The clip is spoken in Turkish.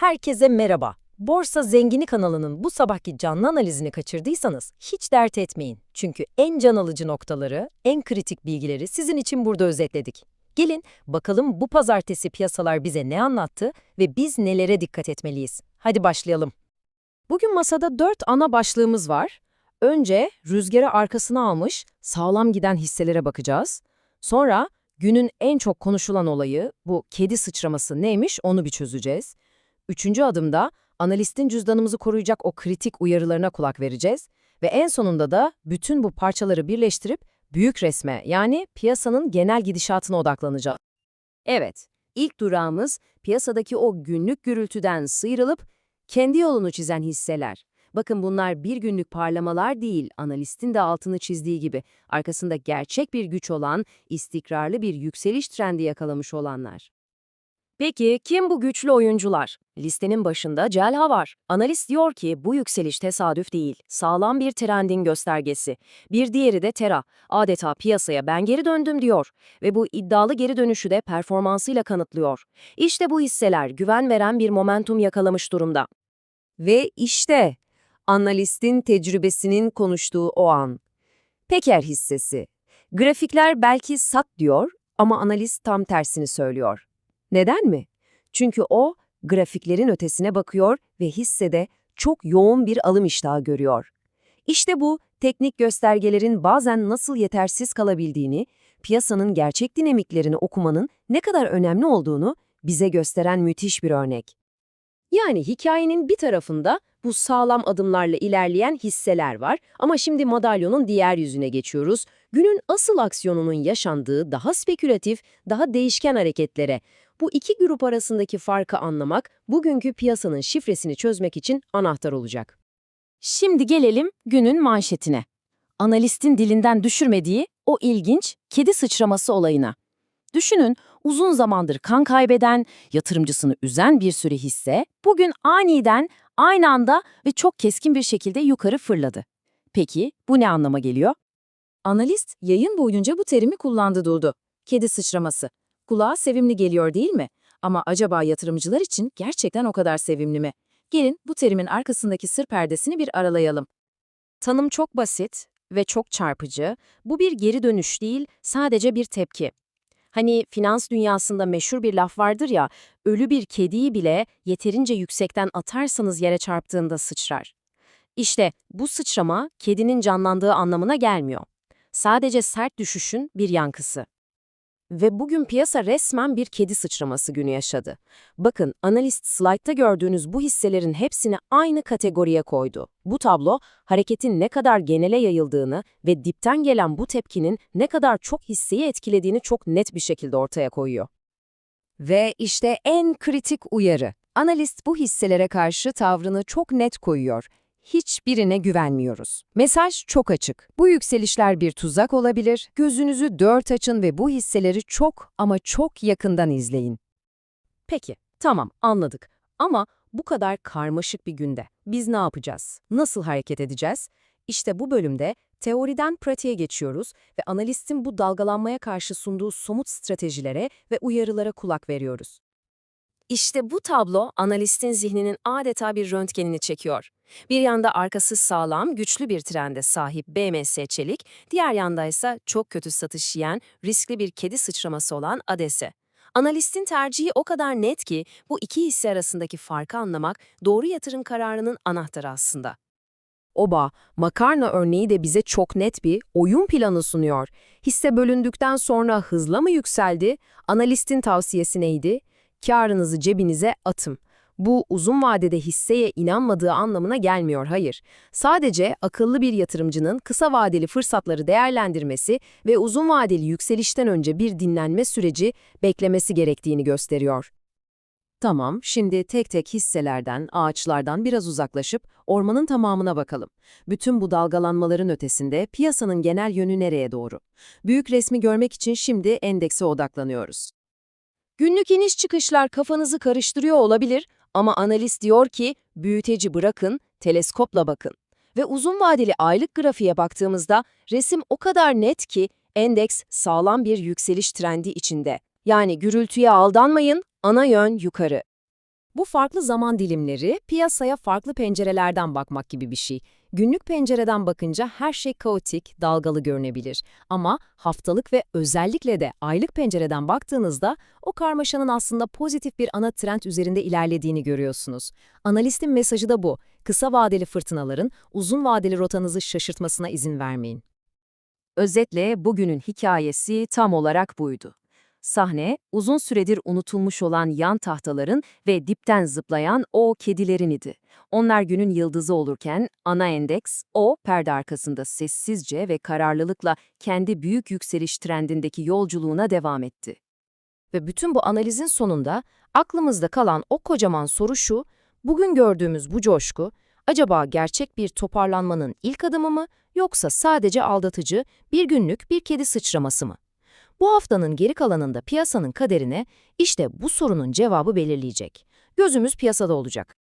Herkese merhaba. Borsa Zengini kanalının bu sabahki canlı analizini kaçırdıysanız hiç dert etmeyin. Çünkü en can alıcı noktaları, en kritik bilgileri sizin için burada özetledik. Gelin bakalım bu pazartesi piyasalar bize ne anlattı ve biz nelere dikkat etmeliyiz. Hadi başlayalım. Bugün masada dört ana başlığımız var. Önce rüzgarı arkasına almış sağlam giden hisselere bakacağız. Sonra günün en çok konuşulan olayı bu kedi sıçraması neymiş onu bir çözeceğiz. Üçüncü adımda analistin cüzdanımızı koruyacak o kritik uyarılarına kulak vereceğiz. Ve en sonunda da bütün bu parçaları birleştirip büyük resme yani piyasanın genel gidişatına odaklanacağız. Evet, ilk durağımız piyasadaki o günlük gürültüden sıyrılıp kendi yolunu çizen hisseler. Bakın bunlar bir günlük parlamalar değil, analistin de altını çizdiği gibi arkasında gerçek bir güç olan, istikrarlı bir yükseliş trendi yakalamış olanlar. Peki kim bu güçlü oyuncular? Listenin başında Celha var. Analist diyor ki bu yükseliş tesadüf değil, sağlam bir trendin göstergesi. Bir diğeri de Tera, adeta piyasaya ben geri döndüm diyor ve bu iddialı geri dönüşü de performansıyla kanıtlıyor. İşte bu hisseler güven veren bir momentum yakalamış durumda. Ve işte analistin tecrübesinin konuştuğu o an. Peker hissesi. Grafikler belki sat diyor ama analist tam tersini söylüyor. Neden mi? Çünkü o grafiklerin ötesine bakıyor ve hissede çok yoğun bir alım iştahı görüyor. İşte bu teknik göstergelerin bazen nasıl yetersiz kalabildiğini, piyasanın gerçek dinamiklerini okumanın ne kadar önemli olduğunu bize gösteren müthiş bir örnek. Yani hikayenin bir tarafında bu sağlam adımlarla ilerleyen hisseler var ama şimdi madalyonun diğer yüzüne geçiyoruz. Günün asıl aksiyonunun yaşandığı daha spekülatif, daha değişken hareketlere. Bu iki grup arasındaki farkı anlamak, bugünkü piyasanın şifresini çözmek için anahtar olacak. Şimdi gelelim günün manşetine. Analistin dilinden düşürmediği o ilginç kedi sıçraması olayına. Düşünün, uzun zamandır kan kaybeden, yatırımcısını üzen bir sürü hisse bugün aniden, aynı anda ve çok keskin bir şekilde yukarı fırladı. Peki bu ne anlama geliyor? Analist yayın boyunca bu terimi kullandı durdu. Kedi sıçraması. Kulağa sevimli geliyor değil mi? Ama acaba yatırımcılar için gerçekten o kadar sevimli mi? Gelin bu terimin arkasındaki sır perdesini bir aralayalım. Tanım çok basit ve çok çarpıcı. Bu bir geri dönüş değil, sadece bir tepki. Hani finans dünyasında meşhur bir laf vardır ya, ölü bir kediyi bile yeterince yüksekten atarsanız yere çarptığında sıçrar. İşte bu sıçrama kedinin canlandığı anlamına gelmiyor. Sadece sert düşüşün bir yankısı. Ve bugün piyasa resmen bir kedi sıçraması günü yaşadı. Bakın analist slaytta gördüğünüz bu hisselerin hepsini aynı kategoriye koydu. Bu tablo hareketin ne kadar genele yayıldığını ve dipten gelen bu tepkinin ne kadar çok hisseyi etkilediğini çok net bir şekilde ortaya koyuyor. Ve işte en kritik uyarı. Analist bu hisselere karşı tavrını çok net koyuyor. Hiçbirine güvenmiyoruz. Mesaj çok açık. Bu yükselişler bir tuzak olabilir. Gözünüzü dört açın ve bu hisseleri çok ama çok yakından izleyin. Peki, tamam anladık. Ama bu kadar karmaşık bir günde biz ne yapacağız? Nasıl hareket edeceğiz? İşte bu bölümde teoriden pratiğe geçiyoruz ve analistin bu dalgalanmaya karşı sunduğu somut stratejilere ve uyarılara kulak veriyoruz. İşte bu tablo analistin zihninin adeta bir röntgenini çekiyor. Bir yanda arkası sağlam, güçlü bir trende sahip BMS Çelik, diğer yanda ise çok kötü satış yiyen, riskli bir kedi sıçraması olan ADESE. Analistin tercihi o kadar net ki bu iki hisse arasındaki farkı anlamak doğru yatırım kararının anahtarı aslında. Oba, makarna örneği de bize çok net bir oyun planı sunuyor. Hisse bölündükten sonra hızla mı yükseldi? Analistin tavsiyesi neydi? Karınızı cebinize atın. Bu uzun vadede hisseye inanmadığı anlamına gelmiyor, hayır. Sadece akıllı bir yatırımcının kısa vadeli fırsatları değerlendirmesi ve uzun vadeli yükselişten önce bir dinlenme süreci beklemesi gerektiğini gösteriyor. Tamam, şimdi tek tek hisselerden, ağaçlardan biraz uzaklaşıp ormanın tamamına bakalım. Bütün bu dalgalanmaların ötesinde piyasanın genel yönü nereye doğru? Büyük resmi görmek için şimdi endekse odaklanıyoruz. Günlük iniş çıkışlar kafanızı karıştırıyor olabilir ama analist diyor ki büyüteci bırakın, teleskopla bakın. Ve uzun vadeli aylık grafiğe baktığımızda resim o kadar net ki endeks sağlam bir yükseliş trendi içinde. Yani gürültüye aldanmayın, ana yön yukarı. Bu farklı zaman dilimleri piyasaya farklı pencerelerden bakmak gibi bir şey. Günlük pencereden bakınca her şey kaotik, dalgalı görünebilir. Ama haftalık ve özellikle de aylık pencereden baktığınızda o karmaşanın aslında pozitif bir ana trend üzerinde ilerlediğini görüyorsunuz. Analistin mesajı da bu. Kısa vadeli fırtınaların uzun vadeli rotanızı şaşırtmasına izin vermeyin. Özetle bugünün hikayesi tam olarak buydu. Sahne, uzun süredir unutulmuş olan yan tahtaların ve dipten zıplayan o kedilerin idi. Onlar günün yıldızı olurken ana endeks, o perde arkasında sessizce ve kararlılıkla kendi büyük yükseliş trendindeki yolculuğuna devam etti. Ve bütün bu analizin sonunda aklımızda kalan o kocaman soru şu, bugün gördüğümüz bu coşku, acaba gerçek bir toparlanmanın ilk adımı mı yoksa sadece aldatıcı bir günlük bir kedi sıçraması mı? Bu haftanın geri kalanında piyasanın kaderine işte bu sorunun cevabı belirleyecek. Gözümüz piyasada olacak.